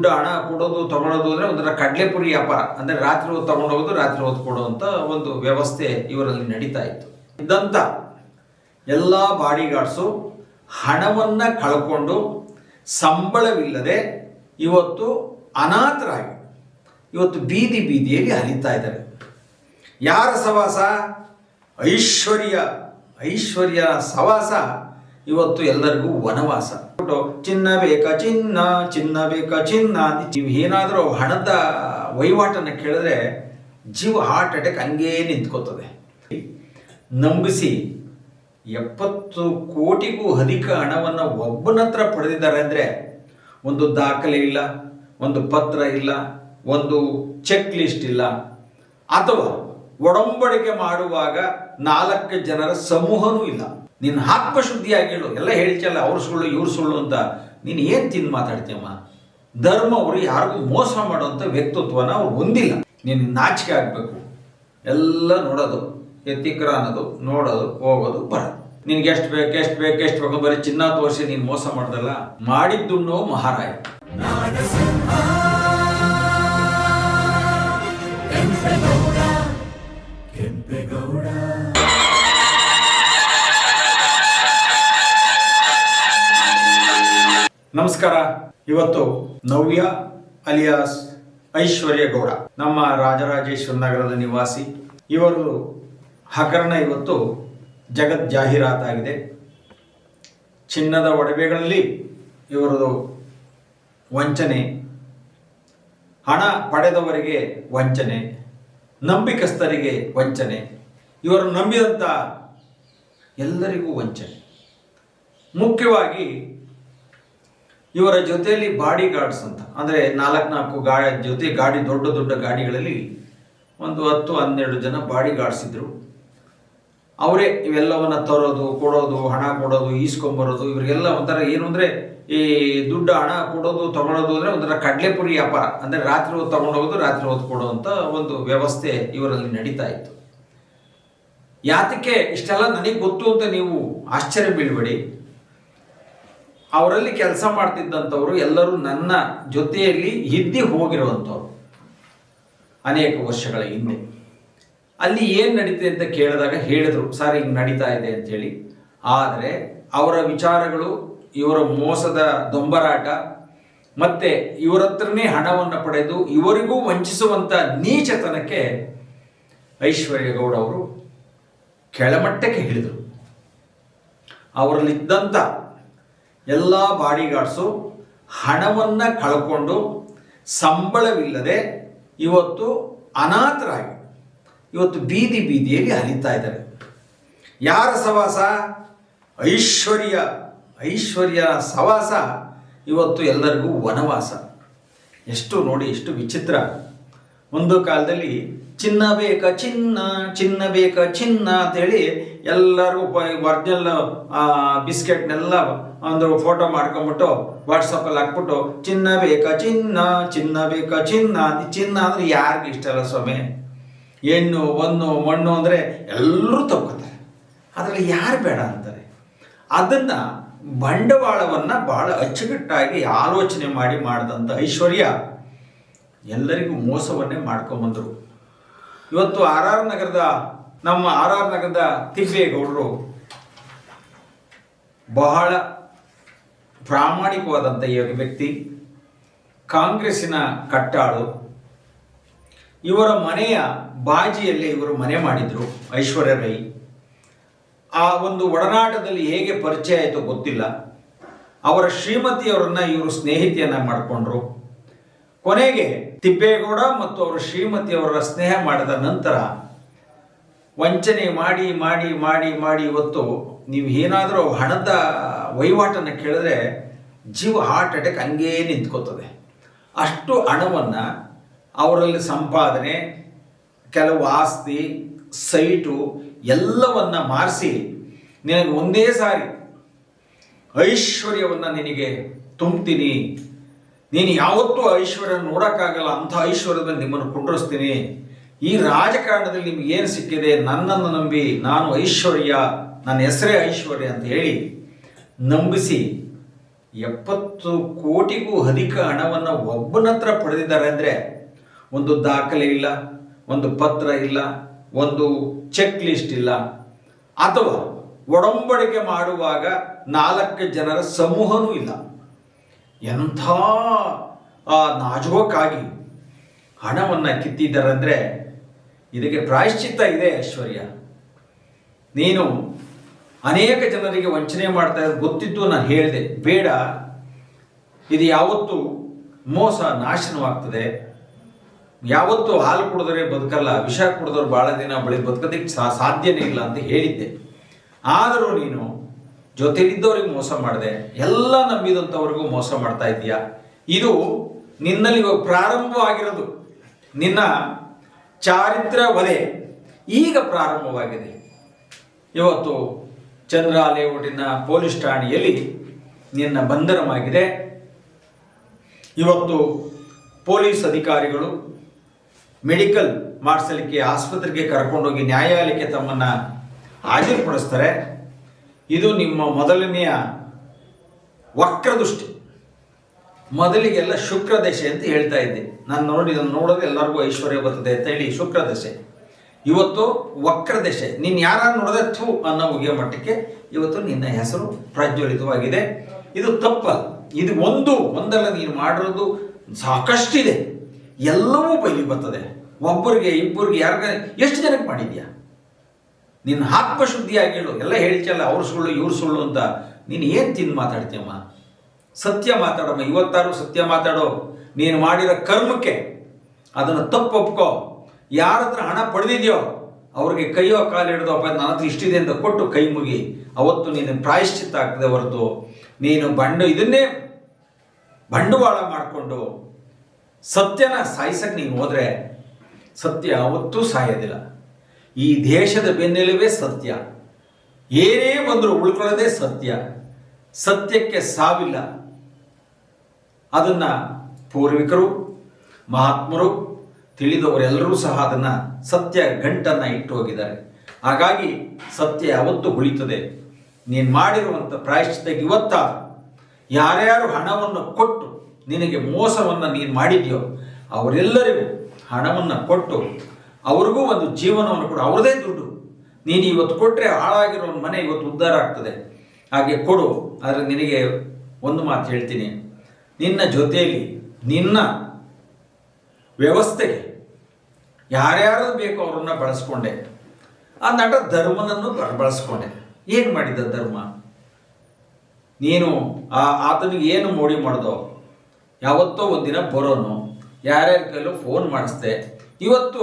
ದುಡ್ಡು ಹಣ ಕೊಡೋದು ತಗೊಳ್ಳೋದು ಅಂದರೆ ಒಂಥರ ಕಡಲೆಪುರಿ ವ್ಯಾಪಾರ. ಅಂದರೆ ರಾತ್ರಿ ಹೊತ್ತು ತಗೊಂಡೋಗೋದು ರಾತ್ರಿ ಹೊತ್ತು ಕೊಡುವಂಥ ಒಂದು ವ್ಯವಸ್ಥೆ ಇವರಲ್ಲಿ ನಡೀತಾ ಇತ್ತು. ಇದ್ದಂಥ ಎಲ್ಲ ಬಾಡಿಗಾರ್ಡ್ಸು ಹಣವನ್ನು ಕಳ್ಕೊಂಡು ಸಂಬಳವಿಲ್ಲದೆ ಇವತ್ತು ಅನಾಥರಾಗಿ, ಇವತ್ತು ಬೀದಿ ಬೀದಿಯಲ್ಲಿ ಹರಿತಾ ಇದ್ದಾರೆ. ಯಾರ ಸವಾಸ? ಐಶ್ವರ್ಯ ಐಶ್ವರ್ಯ ಸವಾಸ ಇವತ್ತು ಎಲ್ಲರಿಗೂ ವನವಾಸ. ಚಿನ್ನ ಬೇಕಾ ಚಿನ್ನ ಚಿನ್ನ ಬೇಕಾ ಚಿನ್ನ. ನೀವು ಏನಾದರೂ ಹಣದ ವಹಿವಾಟನ್ನು ಕೇಳಿದ್ರೆ ಜೀವ ಹಾರ್ಟ್ ಅಟ್ಯಾಕ್ ಹಂಗೇ ನಿಂತ್ಕೋತದೆ. ನಂಬಿಸಿ ಎಪ್ಪತ್ತು ಕೋಟಿಗೂ ಅಧಿಕ ಹಣವನ್ನು ಒಬ್ಬನ ಹತ್ರ ಪಡೆದಿದ್ದಾರೆ ಅಂದರೆ ಒಂದು ದಾಖಲೆ ಇಲ್ಲ, ಒಂದು ಪತ್ರ ಇಲ್ಲ, ಒಂದು ಚೆಕ್ ಲಿಸ್ಟ್ ಇಲ್ಲ, ಅಥವಾ ಒಡಂಬಡಿಕೆ ಮಾಡುವಾಗ ನಾಲ್ಕು ಜನರ ಸಮೂಹನೂ ಇಲ್ಲ. ನಿನ್ನ ಆತ್ಮಶುದ್ಧಿಯಾಗಿ ಹೇಳು ಎಲ್ಲ ಹೇಳ್ತಲ್ಲ ಅವ್ರು ಸುಳ್ಳು, ಇವ್ರು ಸುಳ್ಳು ಅಂತ. ನೀನು ಏನು ತಿಂದು ಮಾತಾಡ್ತೀಯಮ್ಮ? ಧರ್ಮ ಅವರು ಯಾರಿಗೂ ಮೋಸ ಮಾಡುವಂಥ ವ್ಯಕ್ತಿತ್ವನ ಅವ್ರು ಹೊಂದಿಲ್ಲ. ನೀನು ನಾಚಿಕೆ ಆಗಬೇಕು. ಎಲ್ಲ ನೋಡೋದು ಎತ್ತಿಕ್ರ ಅನ್ನೋದು, ನೋಡೋದು, ಹೋಗೋದು, ಬರೋದು. ನಿನ್ಗೆ ಎಷ್ಟು ಬೇಕು ಎಷ್ಟು ಬೇಕು ಎಷ್ಟು ಬೇಕು, ಬರೀ ಚಿನ್ನ ತೋರಿಸಿ ನೀನು ಮೋಸ ಮಾಡ್ದಲ್ಲ? ಮಾಡಿದ್ದುಣ್ಣೋ ಮಹಾರಾಯ. ನಮಸ್ಕಾರ. ಇವತ್ತು ನವ್ಯ ಅಲಿಯಾಸ್ ಐಶ್ವರ್ಯ ಗೌಡ, ನಮ್ಮ ರಾಜರಾಜೇಶ್ವರ ನಗರದ ನಿವಾಸಿ. ಇವರು ಹಗರಣ ಇವತ್ತು ಜಗತ್ ಜಾಹೀರಾತಾಗಿದೆ ಚಿನ್ನದ ಒಡವೆಗಳಲ್ಲಿ ಇವರದು ವಂಚನೆ. ಹಣ ಪಡೆದವರಿಗೆ ವಂಚನೆ. ನಂಬಿಕಸ್ಥರಿಗೆ ವಂಚನೆ. ಇವರು ನಂಬಿದಂಥ ಎಲ್ಲರಿಗೂ ವಂಚನೆ. ಮುಖ್ಯವಾಗಿ ಇವರ ಜೊತೆಯಲ್ಲಿ ಬಾಡಿ ಗಾರ್ಡ್ಸ್ ಅಂತ. ಅಂದರೆ ನಾಲ್ಕು ನಾಲ್ಕು ಗಾಡಿ ಜೊತೆ ಗಾಡಿ, ದೊಡ್ಡ ದೊಡ್ಡ ಗಾಡಿಗಳಲ್ಲಿ ಒಂದು ಹತ್ತು, ಹನ್ನೆರಡು ಜನ ಬಾಡಿ ಗಾರ್ಡ್ಸ್ ಇದ್ದರು ಅವರೇ ಇವೆಲ್ಲವನ್ನ ತರೋದು, ಕೊಡೋದು, ಹಣ ಕೊಡೋದು ಈಸ್ಕೊಂಬರೋದು ಇವರಿಗೆಲ್ಲ ಒಂಥರ ಏನು ಅಂದರೆ ಈ ದುಡ್ಡು, ಹಣ ಕೊಡೋದು ತಗೊಳ್ಳೋದು ಅಂದರೆ ಒಂಥರ ಕಡಲೆಪುರಿ ವ್ಯಾಪಾರ. ಅಂದರೆ ರಾತ್ರಿ ಹೊತ್ತು ತಗೊಂಡೋಗೋದು ರಾತ್ರಿ ಹೊತ್ತು ಕೊಡುವಂಥ ಒಂದು ವ್ಯವಸ್ಥೆ ಇವರಲ್ಲಿ ನಡೀತಾ ಇತ್ತು. ಯಾತಕ್ಕೆ ಇಷ್ಟೆಲ್ಲ ನನಗೆ ಗೊತ್ತು ಅಂತ ನೀವು ಆಶ್ಚರ್ಯ ಬೀಳ್ಬೇಡಿ. ಅವರಲ್ಲಿ ಕೆಲಸ ಮಾಡ್ತಿದ್ದಂಥವ್ರು ಎಲ್ಲರೂ ನನ್ನ ಜೊತೆಯಲ್ಲಿ ಇದ್ದಿ ಹೋಗಿರುವಂಥವ್ರು. ಅನೇಕ ವರ್ಷಗಳ ಹಿಂದೆ. ಅಲ್ಲಿ ಏನು ನಡೀತಿದೆ ಅಂತ ಕೇಳಿದಾಗ ಹೇಳಿದ್ರು, ಸರ್, ಹಿಂಗೆ ನಡೀತಾ ಇದೆ ಅಂಥೇಳಿ ಆದರೆ ಅವರ ವಿಚಾರಗಳು, ಇವರ ಮೋಸದ ದೊಂಬರಾಟ, ಮತ್ತೆ ಇವರ ಹತ್ರನೇ ಹಣವನ್ನು ಪಡೆದು ಇವರಿಗೂ ವಂಚಿಸುವಂಥ ನೀಚತನಕ್ಕೆ ಐಶ್ವರ್ಯಗೌಡ ಅವರು ಕೆಳಮಟ್ಟಕ್ಕೆ ಹಿಡಿದರು ಅವರಲ್ಲಿದ್ದಂಥ ಎಲ್ಲ ಬಾಡಿಗಾರ್ಡ್ಸು ಹಣವನ್ನು ಕಳ್ಕೊಂಡು ಸಂಬಳವಿಲ್ಲದೆ ಇವತ್ತು ಅನಾಥರಾಗಿ, ಇವತ್ತು ಬೀದಿ ಬೀದಿಯಲ್ಲಿ ಹರಿತಾ ಇದ್ದಾರೆ. ಯಾರ ಸವಾಸ? ಐಶ್ವರ್ಯ ಐಶ್ವರ್ಯ ಸವಾಸ ಇವತ್ತು ಎಲ್ಲರಿಗೂ ವನವಾಸ. ಎಷ್ಟು ನೋಡಿ, ಎಷ್ಟು ವಿಚಿತ್ರ. ಒಂದು ಕಾಲದಲ್ಲಿ, ಚಿನ್ನ ಬೇಕ ಚಿನ್ನ ಚಿನ್ನ ಬೇಕ ಚಿನ್ನ ಅಂತೇಳಿ ಎಲ್ಲರೂ ಒರಿಜಿನಲ್ ಬಿಸ್ಕೆಟ್ನೆಲ್ಲ ಒಂದು ಫೋಟೋ ಮಾಡ್ಕೊಂಬಿಟ್ಟು ವಾಟ್ಸಪ್ಪಲ್ಲಿ ಹಾಕ್ಬಿಟ್ಟು, ಚಿನ್ನ ಬೇಕಾ, ಚಿನ್ನ ಚಿನ್ನ ಬೇಕಾ, ಚಿನ್ನ? ಚಿನ್ನ ಅಂದರೆ ಯಾರಿಗೆ ಇಷ್ಟ ಅಲ್ಲ ಸ್ವಾಮಿ. ಹೆಣ್ಣು ಒಂದು ಮಣ್ಣು ಅಂದರೆ ಎಲ್ಲರೂ ತಪ್ಕೋತಾರೆ ಅದರಲ್ಲಿ ಯಾರು ಬೇಡ ಅಂತಾರೆ. ಅದನ್ನು ಬಂಡವಾಳವನ್ನು ಬಹಳ ಅಚ್ಚುಕಟ್ಟಾಗಿ ಆಲೋಚನೆ ಮಾಡಿ ಮಾಡಿದಂತ ಐಶ್ವರ್ಯ ಎಲ್ಲರಿಗೂ ಮೋಸವನ್ನೇ ಮಾಡ್ಕೊಂಬಂದರು. ಇವತ್ತು ಆರ್ ಆರ್ ನಗರದ, ನಮ್ಮ ಆರ್ ಆರ್ ನಗರದ ತಿಪ್ಪೇಗೌಡರು ಬಹಳ ಪ್ರಾಮಾಣಿಕವಾದಂಥ ವ್ಯಕ್ತಿ, ಕಾಂಗ್ರೆಸ್ಸಿನ ಕಟ್ಟಾಳು. ಇವರ ಮನೆಯ ಬಾಜಿಯಲ್ಲಿ ಇವರು ಮನೆ ಮಾಡಿದರು, ಐಶ್ವರ್ಯ ರೈ. ಆ ಒಂದು ಒಡನಾಟದಲ್ಲಿ ಹೇಗೆ ಪರಿಚಯ ಆಯಿತು ಗೊತ್ತಿಲ್ಲ. ಅವರ ಶ್ರೀಮತಿಯವರನ್ನ ಇವರು ಸ್ನೇಹಿತೆಯನ್ನ ಮಾಡಿಕೊಂಡ್ರು. ಕೊನೆಗೆ ತಿಪ್ಪೇಗೌಡ ಮತ್ತು ಅವರ ಶ್ರೀಮತಿಯವರ ಸ್ನೇಹ ಮಾಡಿದ ನಂತರ ವಂಚನೆ ಮಾಡಿ ಮಾಡಿ ಮಾಡಿ ಮಾಡಿ ಇವತ್ತು ನೀವು ಏನಾದರೂ ಹಣದ ವಹಿವಾಟನ್ನು ಕೇಳಿದ್ರೆ ಜೀವ ಹಾರ್ಟ್ ಅಟ್ಯಾಕ್ ಹಂಗೇ ನಿಂತ್ಕೋತದೆ. ಅಷ್ಟು ಹಣವನ್ನು ಅವರಲ್ಲಿ ಸಂಪಾದನೆ, ಕೆಲವು ಆಸ್ತಿ, ಸೈಟು ಎಲ್ಲವನ್ನ ಮಾರಿಸಿ ನಿನಗೆ ಒಂದೇ ಸಾರಿ ಐಶ್ವರ್ಯವನ್ನು ನಿನಗೆ ತುಂಬ್ತೀನಿ. ನೀನು ಯಾವತ್ತೂ ಐಶ್ವರ್ಯ ನೋಡೋಕ್ಕಾಗಲ್ಲ, ಅಂಥ ಐಶ್ವರ್ಯದಲ್ಲಿ ನಿಮ್ಮನ್ನು ಕುಂಡ್ರಿಸ್ತೀನಿ. ಈ ರಾಜಕಾರಣದಲ್ಲಿ ನಿಮ್ಗೆ ಏನು ಸಿಕ್ಕಿದೆ ನನ್ನನ್ನು ನಂಬಿ ನಾನು ಐಶ್ವರ್ಯ, ನನ್ನ ಹೆಸರೇ ಐಶ್ವರ್ಯ ಅಂತ ಹೇಳಿ ನಂಬಿಸಿ ಎಪ್ಪತ್ತು ಕೋಟಿಗೂ ಅಧಿಕ ಹಣವನ್ನು ಒಬ್ಬನತ್ರ ಪಡೆದಿದ್ದಾರೆ ಅಂದರೆ ಒಂದು ದಾಖಲೆ ಇಲ್ಲ, ಒಂದು ಪತ್ರ ಇಲ್ಲ, ಒಂದು ಚೆಕ್ ಲಿಸ್ಟ್ ಇಲ್ಲ. ಅಥವಾ ಒಡಂಬಡಿಕೆ ಮಾಡುವಾಗ ನಾಲ್ಕು ಜನರ ಸಮೂಹನೂ ಇಲ್ಲ. ಎಂಥ ನಾಜೂಕಾಗಿ ಹಣವನ್ನು ಕಿತ್ತಿದ್ದಾರೆ ಅಂದರೆ ಇದಕ್ಕೆ ಪ್ರಾಯಶ್ಚಿತ್ತ ಇದೆ ಐಶ್ವರ್ಯ. ನೀನು ಅನೇಕ ಜನರಿಗೆ ವಂಚನೆ ಮಾಡ್ತಾ ಇರೋದು ಗೊತ್ತಿದ್ದು ನಾನು ಹೇಳಿದೆ. ಬೇಡ. ಇದು ಯಾವತ್ತು ಮೋಸ, ನಾಶನವಾಗ್ತದೆ. ಯಾವತ್ತು ಹಾಲು ಕುಡಿದ್ರೆ ಬದುಕಲ್ಲ, ವಿಷ ಕುಡಿದವ್ರು ಭಾಳ ದಿನ ಬಳಿ ಬದುಕೋದಕ್ಕೆ ಸಾ, ಸಾಧ್ಯನೇ ಇಲ್ಲ ಅಂತ ಹೇಳಿದ್ದೆ. ಆದರೂ ನೀನು ಜೊತೆಲಿದ್ದವ್ರಿಗೆ ಮೋಸ ಮಾಡಿದೆ. ಎಲ್ಲ ನಂಬಿದಂಥವ್ರಿಗೂ ಮೋಸ ಮಾಡ್ತಾ ಇದೆಯಾ ಇದು ನಿನ್ನಲ್ಲಿ ಪ್ರಾರಂಭವಾಗಿರೋದು ನಿನ್ನ ಚಾರಿತ್ರ ವಲಯ ಈಗ ಪ್ರಾರಂಭವಾಗಿದೆ. ಇವತ್ತು ಚಂದ್ರ ಲೇಔಟಿನ ಪೊಲೀಸ್ ಠಾಣೆಯಲ್ಲಿ ನಿನ್ನ ಬಂಧನವಾಗಿದೆ. ಇವತ್ತು ಪೊಲೀಸ್ ಅಧಿಕಾರಿಗಳು ಮೆಡಿಕಲ್ ಮಾಡಿಸಲಿಕ್ಕೆ ಆಸ್ಪತ್ರೆಗೆ ಕರ್ಕೊಂಡೋಗಿ ನ್ಯಾಯಾಲಯಕ್ಕೆ ತಮ್ಮನ್ನು ಹಾಜರುಪಡಿಸ್ತಾರೆ. ಇದು ನಿಮ್ಮ ಮೊದಲನೆಯ ವಕ್ರದೃಷ್ಟಿ. ಮೊದಲಿಗೆಲ್ಲ ಶುಕ್ರ ದಶೆ ಅಂತ ಹೇಳ್ತಾ ಇದ್ದೆ. ನಾನು ನೋಡಿ, ಇದನ್ನು ನೋಡಿದ್ರೆ ಎಲ್ಲರಿಗೂ ಐಶ್ವರ್ಯ ಬರ್ತದೆ ಅಂತ ಹೇಳಿ ಶುಕ್ರ ದಶೆ ಇವತ್ತು ವಕ್ರ ದಶೆ ನೀನು ಯಾರ ನೋಡಿದ್ರೆ ಥೂ ಅನ್ನೋ ಮುಗಿಯೋ ಮಟ್ಟಕ್ಕೆ ಇವತ್ತು ನಿನ್ನ ಹೆಸರು ಪ್ರಜ್ವಲಿತವಾಗಿದೆ. ಇದು ತಪ್ಪ. ಇದು ಒಂದು, ಒಂದಲ್ಲ, ನೀನು ಮಾಡಿರೋದು ಸಾಕಷ್ಟಿದೆ. ಎಲ್ಲವೂ ಬೈಲಿ ಬರ್ತದೆ. ಒಬ್ಬರಿಗೆ, ಇಬ್ಬರಿಗೆ, ಯಾರಿಗ, ಎಷ್ಟು ಜನಕ್ಕೆ ಮಾಡಿದ್ಯಾ? ನಿನ್ನ ಆತ್ಮಶುದ್ಧಿಯಾಗಿ ಹೇಳು. ಎಲ್ಲ ಹೇಳ್ತಿಯಲ್ಲ, ಅವ್ರು ಸುಳ್ಳು, ಇವ್ರು ಸುಳ್ಳು ಅಂತ. ನೀನು ಏನು ತಿಂದು ಮಾತಾಡ್ತೀಯಮ್ಮ? ಸತ್ಯ ಮಾತಾಡಮ್ಮ. ಇವತ್ತಾರು ಸತ್ಯ ಮಾತಾಡೋ. ನೀನು ಮಾಡಿರೋ ಕರ್ಮಕ್ಕೆ ಅದನ್ನು ತಪ್ಪು ಒಪ್ಕೋ ಯಾರ ಹತ್ರ ಹಣ ಪಡೆದಿದೆಯೋ ಅವ್ರಿಗೆ ಕೈಯೋ ಕಾಲು ಹಿಡಿದು, ಅಪ್ಪ, ನನ್ನ ಹತ್ರ ಇಷ್ಟಿದೆ ಅಂತ ಕೊಟ್ಟು ಕೈ ಮುಗಿ. ಅವತ್ತು ನೀನು ಪ್ರಾಯಶ್ಚಿತ್ತ ಆಗ್ತದೆ ಹೊರತು. ನೀನು ಬಂಡು, ಇದನ್ನೇ ಬಂಡವಾಳ ಮಾಡಿಕೊಂಡು ಸತ್ಯನ ಸಾಯಿಸಕ್ಕೆ ನೀನು ಹೋದರೆ ಸತ್ಯ ಅವತ್ತೂ ಸಾಯೋದಿಲ್ಲ. ಈ ದೇಶದ ಬೆನ್ನೆಲುಬೇ ಸತ್ಯ. ಏನೇ ಬಂದರೂ ಉಳ್ಕೊಳ್ಳೋದೇ ಸತ್ಯ. ಸತ್ಯಕ್ಕೆ ಸಾವಿಲ್ಲ. ಅದನ್ನು ಪೂರ್ವಿಕರು, ಮಹಾತ್ಮರು ತಿಳಿದವರೆಲ್ಲರೂ ಸಹ ಅದನ್ನು ಸತ್ಯ ಗಂಟನ್ನು ಇಟ್ಟು ಹೋಗಿದ್ದಾರೆ. ಹಾಗಾಗಿ ಸತ್ಯ ಯಾವತ್ತೂ ಉಳಿತದೆ. ನೀನು ಮಾಡಿರುವಂಥ ಪ್ರಾಯಶ್ಚಿತ ಇವತ್ತ ಯಾರ್ಯಾರು ಹಣವನ್ನು ಕೊಟ್ಟು ನಿನಗೆ ಮೋಸವನ್ನು ನೀನು ಮಾಡಿದ್ಯೋ ಅವರೆಲ್ಲರಿಗೂ ಹಣವನ್ನು ಕೊಟ್ಟು ಅವ್ರಿಗೂ ಒಂದು ಜೀವನವನ್ನು ಕೊಡು. ಅವ್ರದೇ ದುಡ್ಡು. ನೀನು ಇವತ್ತು ಕೊಟ್ಟರೆ ಹಾಳಾಗಿರೋ ಮನೆ ಇವತ್ತು ಉದ್ಧಾರ ಆಗ್ತದೆ. ಹಾಗೆ ಕೊಡು. ಆದರೆ ನಿನಗೆ ಒಂದು ಮಾತು ಹೇಳ್ತೀನಿ. ನಿನ್ನ ಜೊತೆಯಲ್ಲಿ ನಿನ್ನ ವ್ಯವಸ್ಥೆಗೆ ಯಾರ್ಯಾರು ಬೇಕೋ ಅವ್ರನ್ನ ಬಳಸ್ಕೊಂಡೆ. ಆ ನಟ ಧರ್ಮನನ್ನು ಬಳಸ್ಕೊಂಡೆ. ಏನು ಮಾಡಿದ ಧರ್ಮ? ನೀನು ಆ ಆತನಿಗೆ ಏನು ಮೋಡಿ ಮಾಡ್ದೋ, ಯಾವತ್ತೋ ಒಂದಿನ ಬರೋನು, ಯಾರ್ಯಾರ ಕೈಲೂ ಫೋನ್ ಮಾಡಿಸ್ದೆ. ಇವತ್ತು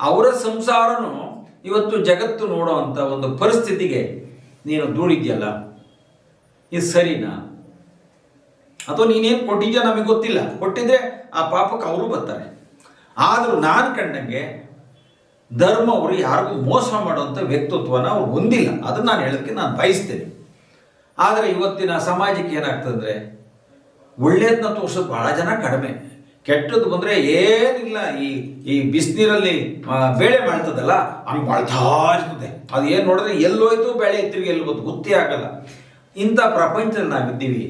ಅವರ ಸಂಸಾರನು ಇವತ್ತು ಜಗತ್ತು ನೋಡೋ ಒಂದು ಪರಿಸ್ಥಿತಿಗೆ ನೀನು ದೂಡಿದ್ಯಲ್ಲ ಇದು ಸರಿನಾ? ಅಥವಾ ನೀನೇನು ಕೊಟ್ಟಿದ್ಯಾ ನಮಗೆ ಗೊತ್ತಿಲ್ಲ? ಕೊಟ್ಟಿದ್ರೆ ಆ ಪಾಪಕ್ಕೆ ಅವರು ಬರ್ತಾರೆ. ಆದರೂ ನಾನು ಕಂಡಂಗೆ ಧರ್ಮ ಅವರು ಯಾರಿಗೂ ಮೋಸ ಮಾಡುವಂಥ ವ್ಯಕ್ತಿತ್ವನ ಅವ್ರು ಹೊಂದಿಲ್ಲ. ಅದನ್ನು ನಾನು ಹೇಳೋದಕ್ಕೆ ನಾನು ಬಯಸ್ತೇನೆ. ಆದರೆ ಇವತ್ತಿನ ಸಮಾಜಕ್ಕೆ ಏನಾಗ್ತಂದ್ರೆ ಒಳ್ಳೆಯದನ್ನ ತೋರಿಸೋದು ಭಾಳ ಜನ ಕಡಿಮೆ. ಕೆಟ್ಟದ್ದು ಬಂದರೆ ಏನಿಲ್ಲ, ಈ ಈ ಬಿಸಿನೀರಲ್ಲಿ ಬೇಳೆ ಮಾಡ್ತದಲ್ಲ ಹಂಗೆ ಬಾಳ್ತಾ ಇರ್ತದೆ. ಅದು ಏನು ನೋಡಿದ್ರೆ ಎಲ್ಲೋಯ್ತು ಬೇಳೆ ತಿರುಗಿ ಎಲ್ಲಿ ಗೊತ್ತು ಗೊತ್ತೇ ಆಗಲ್ಲ. ಇಂಥ ಪ್ರಪಂಚದಲ್ಲಿ ನಾವಿದ್ದೀವಿ.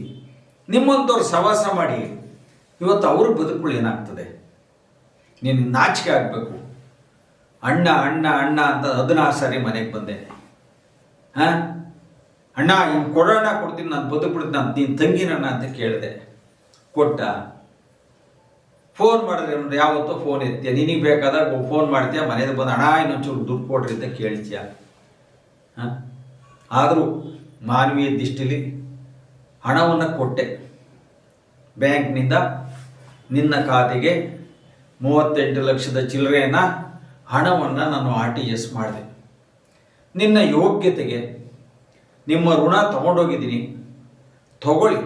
ನಿಮ್ಮಂಥವ್ರು ಸವಾಸ ಮಾಡಿ, ಇವತ್ತು ಅವ್ರ ಬದುಕುಗಳು ಏನಾಗ್ತದೆ? ನೀನು ನಾಚಿಕೆ ಆಗಬೇಕು. ಅಣ್ಣ ಅಣ್ಣ ಅಣ್ಣ ಅಂತ ಹದಿನಾರು ಸಾರಿ ಮನೆಗೆ ಬಂದೆ ಹಾಂ? ಅಣ್ಣ ಇನ್ನು ಕೊಡೋಣ ಕೊಡ್ತೀನಿ, ನಾನು ಬದುಕ್ಬಿಡ್ತೀನಿ ನಾನು ನೀನು ತಂಗಿನಣ್ಣ ಅಂತ ಕೇಳಿದೆ. ಕೊಟ್ಟ. ಫೋನ್ ಮಾಡಿದ್ರೆ ಯಾವತ್ತೋ ಫೋನ್ ಎತ್ತೀಯ? ನಿನಗೆ ಬೇಕಾದಾಗ ಫೋನ್ ಮಾಡ್ತೀಯ? ಮನೆಗೆ ಬಂದು, ಅಣ್ಣ, ಇನ್ನೊಂಚೂರು ದುಡ್ಡು ಕೊಡ್ರಿ ಅಂತ ಕೇಳ್ತೀಯ? ಹಾಂ? ಆದರೂ ಮಾನವೀಯ ದೃಷ್ಟಿಲಿ ಹಣವನ್ನು ಕೊಟ್ಟೆ. ಬ್ಯಾಂಕ್ನಿಂದ ನಿನ್ನ ಖಾತೆಗೆ ಮೂವತ್ತೆಂಟು ಲಕ್ಷದ ಚಿಲ್ಲರೆಯನ್ನು ಹಣವನ್ನು ನಾನು ಆರ್ ಟಿ ಎಸ್ ಮಾಡಿದೆ. ನಿನ್ನ ಯೋಗ್ಯತೆಗೆ ನಿಮ್ಮ ಋಣ ತಗೊಂಡೋಗಿದ್ದೀನಿ. ತಗೊಳ್ಳಿ.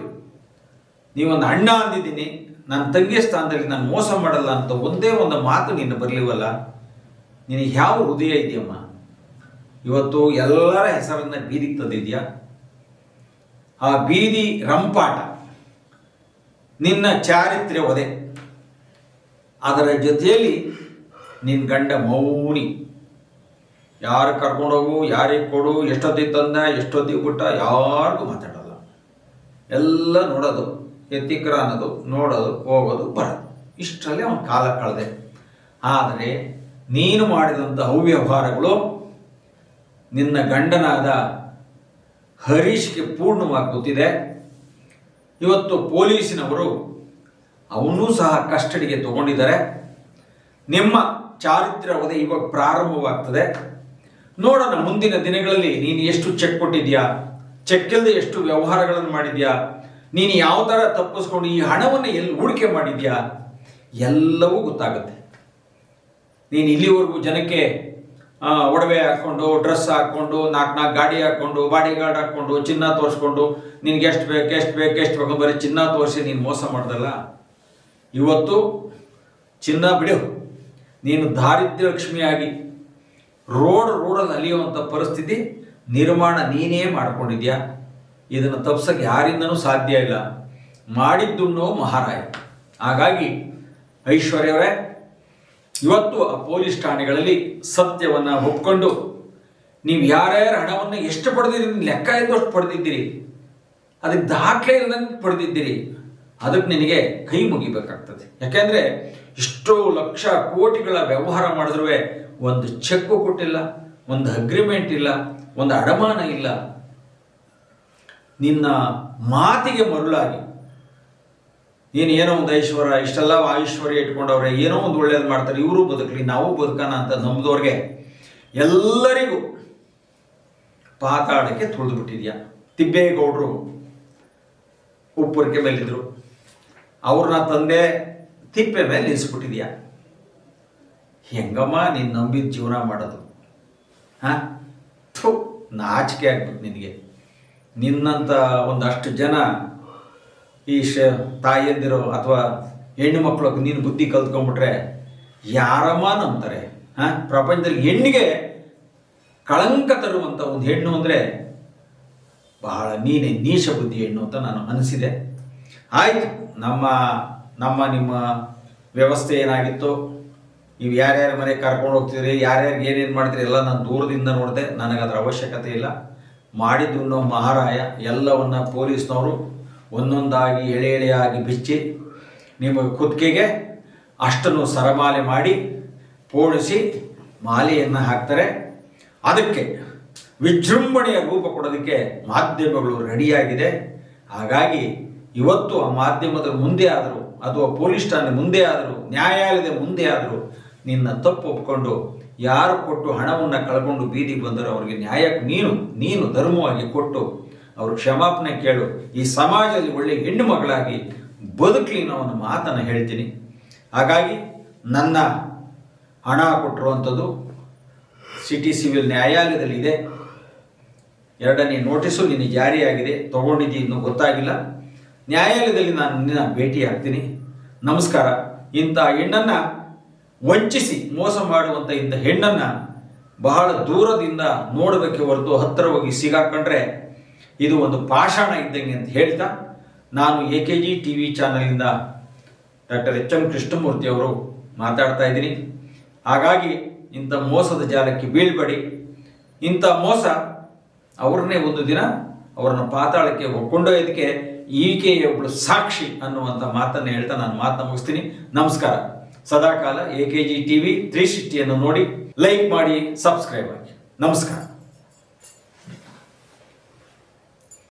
ನೀವೊಂದು ಅಣ್ಣ ಅಂದಿದ್ದೀನಿ. ನನ್ನ ತಂಗಿ ಸ್ಥಾನದಲ್ಲಿ ನಾನು ಮೋಸ ಮಾಡಲ್ಲ ಅಂತ ಒಂದೇ ಒಂದು ಮಾತು ನಿನ್ನ ಬರಲಿವಲ್ಲ. ನಿನಗೆ ಯಾವ ಹೃದಯ ಇದೆಯಮ್ಮ? ಇವತ್ತು ಎಲ್ಲರ ಹೆಸರನ್ನು ಬೀದಿಗೆ ತಂದಿದ್ಯಾ? ಆ ಬೀದಿ ರಂಪಾಟ ನಿನ್ನ ಚಾರಿತ್ರ್ಯ ಒದೆ ಅದರ ಜೊತೆಯಲ್ಲಿ ನಿನ್ನ ಗಂಡ ಮೌನಿ. ಯಾರು ಕರ್ಕೊಂಡೋಗು ಯಾರಿಗೆ ಕೊಡು, ಎಷ್ಟೊತ್ತಿಗೆ ತಂದ, ಎಷ್ಟೊತ್ತಿಗೆ ಬಿಟ್ಟ, ಯಾರಿಗೂ ಮಾತಾಡಲ್ಲ. ಎಲ್ಲ ನೋಡೋದು ಎತ್ತಿಕ್ರ ಅನ್ನೋದು ನೋಡೋದು, ಹೋಗೋದು, ಬರೋದು. ಇಷ್ಟರಲ್ಲಿ ಅವನ ಕಾಲ ಕಳೆದೆ. ಆದರೆ ನೀನು ಮಾಡಿದಂಥ ಅವ್ಯವಹಾರಗಳು ನಿನ್ನ ಗಂಡನಾದ ಹರೀಶ್ಗೆ ಪೂರ್ಣವಾಗಿ ಗೊತ್ತಿದೆ. ಇವತ್ತು ಪೊಲೀಸಿನವರು ಅವನ್ನೂ ಸಹ ಕಸ್ಟಡಿಗೆ ತಗೊಂಡಿದ್ದಾರೆ. ನಿಮ್ಮ ಚಾರಿತ್ರ್ಯ ವಧೆ ಇವಾಗ ಪ್ರಾರಂಭವಾಗ್ತದೆ. ನೋಡೋಣ ಮುಂದಿನ ದಿನಗಳಲ್ಲಿ ನೀನು ಎಷ್ಟು ಚೆಕ್ ಕೊಟ್ಟಿದ್ಯಾ? ಚೆಕ್ ಇಲ್ಲದೆ ಎಷ್ಟು ವ್ಯವಹಾರಗಳನ್ನು ಮಾಡಿದ್ಯಾ? ನೀನು ಯಾವ ಥರ ತಪ್ಪಿಸ್ಕೊಂಡು ಈ ಹಣವನ್ನು ಎಲ್ಲಿ ಹೂಡಿಕೆ ಮಾಡಿದ್ಯಾ? ಎಲ್ಲವೂ ಗೊತ್ತಾಗುತ್ತೆ. ನೀನು ಇಲ್ಲಿವರೆಗೂ ಜನಕ್ಕೆ ಒಡವೆ ಹಾಕ್ಕೊಂಡು ಡ್ರೆಸ್ ಹಾಕ್ಕೊಂಡು ನಾಲ್ಕು ನಾಲ್ಕು ಗಾಡಿ ಹಾಕ್ಕೊಂಡು ಬಾಡಿ ಗಾರ್ಡ್ ಹಾಕ್ಕೊಂಡು, ಚಿನ್ನ ತೋರಿಸ್ಕೊಂಡು, ನಿನಗೆ ಎಷ್ಟು ಬೇಕು ಎಷ್ಟು ಬೇಕು ಎಷ್ಟು ಬೇಕು, ಬರೀ ಚಿನ್ನ ತೋರಿಸಿ ನೀನು ಮೋಸ ಮಾಡ್ದಲ್ಲ? ಇವತ್ತು ಚಿನ್ನ ಬಿಡು. ನೀನು ದಾರಿದ್ರ್ಯ ಲಕ್ಷ್ಮಿಯಾಗಿ ರೋಡ್ ರೋಡಲ್ಲಿ ಅಲಿಯುವಂಥ ಪರಿಸ್ಥಿತಿ ನಿರ್ಮಾಣ ನೀನೇ ಮಾಡಿಕೊಂಡಿದ್ಯಾ? ಇದನ್ನು ತಪ್ಸಕ್ಕೆ ಯಾರಿಂದನೂ ಸಾಧ್ಯ ಇಲ್ಲ. ಮಾಡಿದ್ದುಣ್ಣೋ ಮಹಾರಾಯ. ಹಾಗಾಗಿ ಐಶ್ವರ್ಯವರೇ ಇವತ್ತು ಆ ಪೊಲೀಸ್ ಠಾಣೆಗಳಲ್ಲಿ ಸತ್ಯವನ್ನು ಒಪ್ಕೊಂಡು ನೀವು ಯಾರ್ಯಾರ ಹಣವನ್ನು ಎಷ್ಟು ಪಡೆದಿದ್ದೀರಿ ಲೆಕ್ಕ ಇದ್ದಷ್ಟು ಪಡೆದಿದ್ದೀರಿ, ಅದಕ್ಕೆ ದಾಖಲೆ ಇಲ್ಲದಂಗೆ ಪಡೆದಿದ್ದೀರಿ ಅದಕ್ಕೆ ನಿನಗೆ ಕೈ ಮುಗಿಬೇಕಾಗ್ತದೆ. ಯಾಕೆಂದ್ರೆ ಇಷ್ಟೋ ಲಕ್ಷ ಕೋಟಿಗಳ ವ್ಯವಹಾರ ಮಾಡಿದ್ರೂ ಒಂದು ಚೆಕ್ ಕೊಟ್ಟಿಲ್ಲ, ಒಂದು ಅಗ್ರಿಮೆಂಟ್ ಇಲ್ಲ, ಒಂದು ಅಡಮಾನ ಇಲ್ಲ. ನಿನ್ನ ಮಾತಿಗೆ ಮರುಳಾಗಿ ನೀನು ಏನೋ ಒಂದು ಐಶ್ವರ್ಯ, ಇಷ್ಟೆಲ್ಲ ಐಶ್ವರ್ಯ ಇಟ್ಕೊಂಡವ್ರೆ, ಏನೋ ಒಂದು ಒಳ್ಳೇದು ಮಾಡ್ತಾರೆ, ಇವರು ಬದುಕಲಿ, ನಾವು ಬದುಕೋಣ ಅಂತ ನಂಬಿದವ್ರಿಗೆ ಎಲ್ಲರಿಗೂ ಪಾತಾಳಕ್ಕೆ ತುಳಿದು ಬಿಟ್ಟಿದ್ಯಾ ತಿಬ್ಬೇಗೌಡರು ಉಪ್ಪುರಿಕೆ ಮೇಲಿದ್ರು. ಅವ್ರನ್ನ ತಂದೆ ತಿಪ್ಪೆ ಮೇಲೆ ನಿಲ್ಲಿಸ್ಬಿಟ್ಟಿದ್ಯಾ ಹೆಂಗಮ್ಮ ನೀನು ನಂಬಿದ ಜೀವನ ಮಾಡೋದು? ಹಾಂ? ಥು, ನಾಚಿಕೆ ಆಗ್ಬೇಕು ನಿನಗೆ. ನಿನ್ನಂಥ ಒಂದಷ್ಟು ಜನ ಈ ಶ, ತಾಯಿಯಂದಿರೋ ಅಥವಾ ಹೆಣ್ಣು ಮಕ್ಕಳು ನೀನು ಬುದ್ಧಿ ಕಲ್ತ್ಕೊಂಡ್ಬಿಟ್ರೆ ಯಾರಮ್ಮ ನಂಬ್ತಾರೆ? ಹಾಂ? ಪ್ರಪಂಚದಲ್ಲಿ ಹೆಣ್ಣಿಗೆ ಕಳಂಕ ತರುವಂಥ ಒಂದು ಹೆಣ್ಣು ಅಂದರೆ ಬಹಳ ನೀನೇ ನೀಶ ಬುದ್ಧಿ ಹೆಣ್ಣು ಅಂತ ನಾನು ಅನಿಸಿದೆ. ಆಯಿತು. ನಮ್ಮ ನಮ್ಮ ನಿಮ್ಮ ವ್ಯವಸ್ಥೆ ಏನಾಗಿತ್ತು? ನೀವು ಯಾರ್ಯಾರ ಮನೆ ಕರ್ಕೊಂಡು ಹೋಗ್ತೀರಿ ಯಾರ್ಯಾರಿಗೆ ಏನೇನು ಮಾಡ್ತೀರಿ, ಎಲ್ಲ ನಾನು ದೂರದಿಂದ ನೋಡಿದೆ. ನನಗೆ ಅದರ ಅವಶ್ಯಕತೆ ಇಲ್ಲ. ಮಾಡಿದ್ದು ಮಹಾರಾಯ, ಎಲ್ಲವನ್ನ ಪೊಲೀಸ್ನವರು ಒಂದೊಂದಾಗಿ ಎಳೆ ಎಳೆಯಾಗಿ ಬಿಚ್ಚಿ ನಿಮ್ಮ ಕುತ್ತಿಗೆಗೆ ಅಷ್ಟನ್ನು ಸರಮಾಲೆ ಮಾಡಿ ಪೋಣಿಸಿ ಮಾಲೆಯನ್ನು ಹಾಕ್ತಾರೆ. ಅದಕ್ಕೆ ವಿಜೃಂಭಣೆಯ ರೂಪ ಕೊಡೋದಕ್ಕೆ ಮಾಧ್ಯಮಗಳು ರೆಡಿಯಾಗಿದೆ. ಹಾಗಾಗಿ ಇವತ್ತು ಆ ಮಾಧ್ಯಮದ ಮುಂದೆ ಆದರೂ, ಅಥವಾ ಪೊಲೀಸ್ ಠಾಣೆ ಮುಂದೆ ಆದರೂ, ನ್ಯಾಯಾಲಯದ ಮುಂದೆ ಆದರೂ, ನಿನ್ನ ತಪ್ಪು ಒಪ್ಕೊಂಡು ಯಾರು ಕೊಟ್ಟು ಹಣವನ್ನು ಕಳ್ಕೊಂಡು ಬೀದಿಗೆ ಬಂದರೂ ಅವರಿಗೆ ನ್ಯಾಯಕ್ಕೆ ನೀನು ನೀನು ಧರ್ಮವಾಗಿ ಕೊಟ್ಟು ಅವರು ಕ್ಷಮಾಪಣೆ ಕೇಳು. ಈ ಸಮಾಜದಲ್ಲಿ ಒಳ್ಳೆ ಹೆಣ್ಣು ಮಗಳಾಗಿ ಬದುಕಲಿ ನಾನು ಮಾತನ್ನು ಹೇಳ್ತೀನಿ. ಹಾಗಾಗಿ ನನ್ನ ಹಣ ಕೊಟ್ಟಿರುವಂಥದ್ದು ಸಿಟಿ ಸಿವಿಲ್ ನ್ಯಾಯಾಲಯದಲ್ಲಿದೆ. ಎರಡನೇ ನೋಟಿಸು ನಿನಗೆ ಜಾರಿಯಾಗಿದೆ. ತಗೊಂಡಿದ್ದೀನಿ ಇನ್ನೂ ಗೊತ್ತಾಗಿಲ್ಲ. ನ್ಯಾಯಾಲಯದಲ್ಲಿ ನಾನು ನಿನ್ನ ಭೇಟಿ ಆಗ್ತೀನಿ ನಮಸ್ಕಾರ. ಇಂಥ ಹೆಣ್ಣನ್ನು ವಂಚಿಸಿ ಮೋಸ ಮಾಡುವಂಥ ಇಂಥ ಹೆಣ್ಣನ್ನು ಬಹಳ ದೂರದಿಂದ ನೋಡಬೇಕೆ ಹೊರತು ಹತ್ತಿರ ಹೋಗಿ ಸಿಗಾಕೊಂಡ್ರೆ ಇದು ಒಂದು ಪಾಷಾಣ ಇದ್ದಂಗೆ ಅಂತ ಹೇಳ್ತಾ ನಾನು A K G T V ಚಾನಲಿಂದ doctor H M Krishnamurthy ಅವರು ಮಾತಾಡ್ತಾ ಇದ್ದೀನಿ. ಹಾಗಾಗಿ ಇಂಥ ಮೋಸದ ಜಾಲಕ್ಕೆ ಬೀಳ್ಬೇಡಿ. ಇಂಥ ಮೋಸ ಅವ್ರನ್ನೇ ಒಂದು ದಿನ ಅವರನ್ನು ಪಾತಾಳಕ್ಕೆ ಕೊಂಡೊಯ್ಯೋದಕ್ಕೆ ಈಕೆಯ ಒಬ್ಬಳು ಸಾಕ್ಷಿ ಅನ್ನುವಂಥ ಮಾತನ್ನು ಹೇಳ್ತಾ ನಾನು ಮಾತನ್ನ ಮುಗಿಸ್ತೀನಿ. ನಮಸ್ಕಾರ. ಸದಾಕಾಲ A K G T V three ಸಿಕ್ಸ್ಟಿಯನ್ನು ನೋಡಿ ಲೈಕ್ ಮಾಡಿ ಸಬ್ಸ್ಕ್ರೈಬ್ ಆಗಿ ನಮಸ್ಕಾರ.